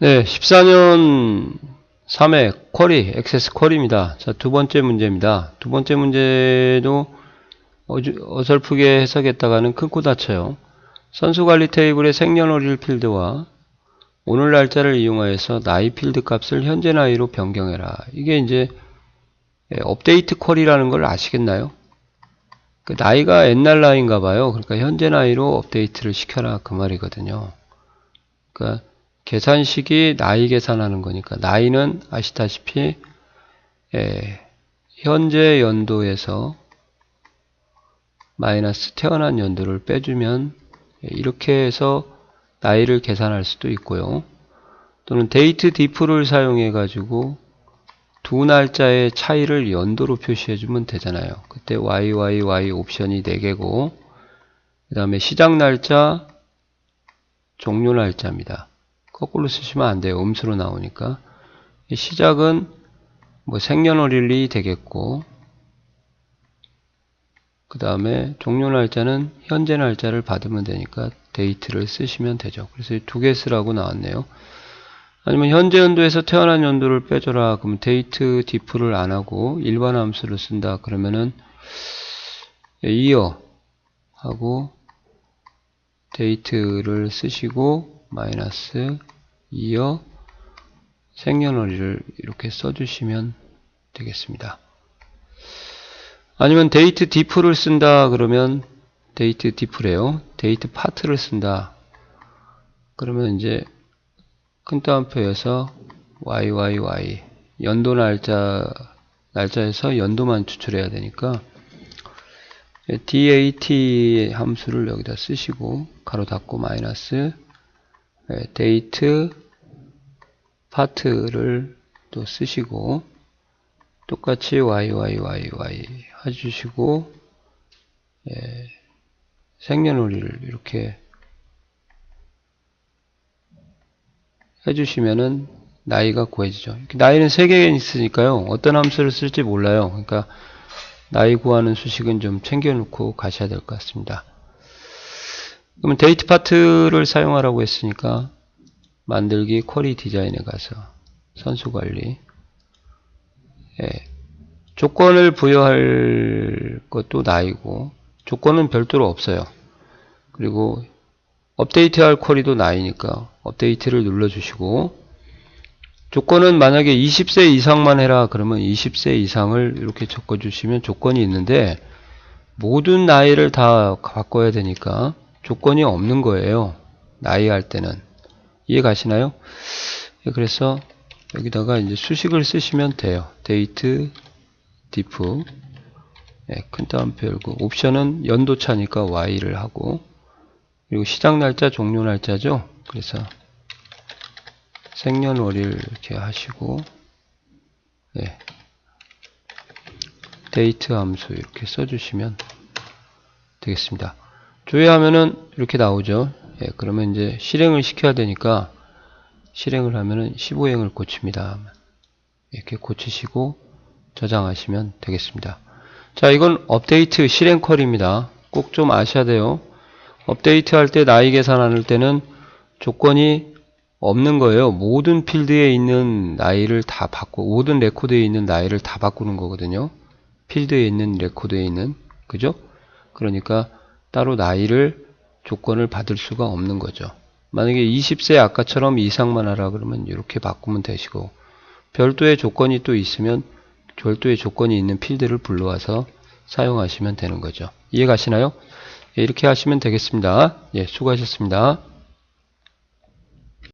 네, 14년 3회 쿼리, 액세스 쿼리입니다. 자, 두 번째 문제입니다. 두 번째 문제도 어설프게 해석했다가는 큰 코 다쳐요. 선수 관리 테이블의 생년월일 필드와 오늘 날짜를 이용하여서 나이 필드 값을 현재 나이로 변경해라. 이게 이제 예, 업데이트 쿼리라는 걸 아시겠나요? 그 나이가 옛날 나이인가 봐요. 그러니까 현재 나이로 업데이트를 시켜라 그 말이거든요. 그러니까 계산식이 나이 계산하는 거니까 나이는 아시다시피 예, 현재 연도에서 마이너스 태어난 연도를 빼주면 예, 이렇게 해서 나이를 계산할 수도 있고요. 또는 데이트 디프를 사용해 가지고 두 날짜의 차이를 연도로 표시해 주면 되잖아요. 그때 YYY 옵션이 4개고 그 다음에 시작 날짜 종료 날짜입니다. 거꾸로 쓰시면 안 돼요. 음수로 나오니까. 이 시작은 뭐 생년월일이 되겠고, 그 다음에 종료 날짜는 현재 날짜를 받으면 되니까 데이트를 쓰시면 되죠. 그래서 두 개 쓰라고 나왔네요. 아니면 현재 연도에서 태어난 연도를 빼줘라. 그러면 데이트 디프를 안 하고 일반 함수를 쓴다. 그러면은 이어 하고 데이트를 쓰시고 마이너스 이어 생년월일을 이렇게 써주시면 되겠습니다. 아니면 데이트 디프를 쓴다 그러면 데이트 디프래요. 데이트 파트를 쓴다. 그러면 이제 큰 따옴표에서 YYY 연도 날짜 날짜에서 연도만 추출해야 되니까 DAT 함수를 여기다 쓰시고 가로 닫고 마이너스 데이트 파트를 또 쓰시고 똑같이 YYYY 해주시고 예, 생년월일을 이렇게 해주시면은 나이가 구해지죠. 나이는 세개 있으니까요. 어떤 함수를 쓸지 몰라요. 그러니까 나이 구하는 수식은 좀 챙겨놓고 가셔야 될 것 같습니다. 그러면 데이트 파트를 사용하라고 했으니까 만들기 쿼리 디자인에 가서 선수 관리 예, 조건을 부여할 것도 나이고 조건은 별도로 없어요. 그리고 업데이트할 쿼리도 나이니까 업데이트를 눌러주시고 조건은 만약에 20세 이상만 해라 그러면 20세 이상을 이렇게 적어주시면 조건이 있는데 모든 나이를 다 바꿔야 되니까 조건이 없는 거예요. 나이 할 때는 이해 가시나요? 예, 그래서 여기다가 이제 수식을 쓰시면 돼요. 데이트 디프 예, 큰 따옴표 열고 옵션은 연도차니까 Y를 하고 그리고 시작 날짜 종료 날짜죠. 그래서 생년월일 이렇게 하시고 예, 데이트 함수 이렇게 써주시면 되겠습니다. 조회하면은 이렇게 나오죠. 예, 그러면 이제 실행을 시켜야 되니까 실행을 하면은 15행을 고칩니다. 이렇게 고치시고 저장하시면 되겠습니다. 자, 이건 업데이트 실행 컬입니다. 꼭 좀 아셔야 돼요. 업데이트 할 때 나이 계산할 때는 조건이 없는 거예요. 모든 필드에 있는 나이를 다 바꾸, 모든 레코드에 있는 나이를 다 바꾸는 거거든요. 필드에 있는 레코드에 있는, 그죠? 그러니까 따로 나이를 조건을 받을 수가 없는 거죠. 만약에 20세 아까처럼 이상만 하라 그러면 이렇게 바꾸면 되시고, 별도의 조건이 또 있으면 별도의 조건이 있는 필드를 불러와서 사용하시면 되는 거죠. 이해 가시나요? 예, 이렇게 하시면 되겠습니다. 예, 수고하셨습니다.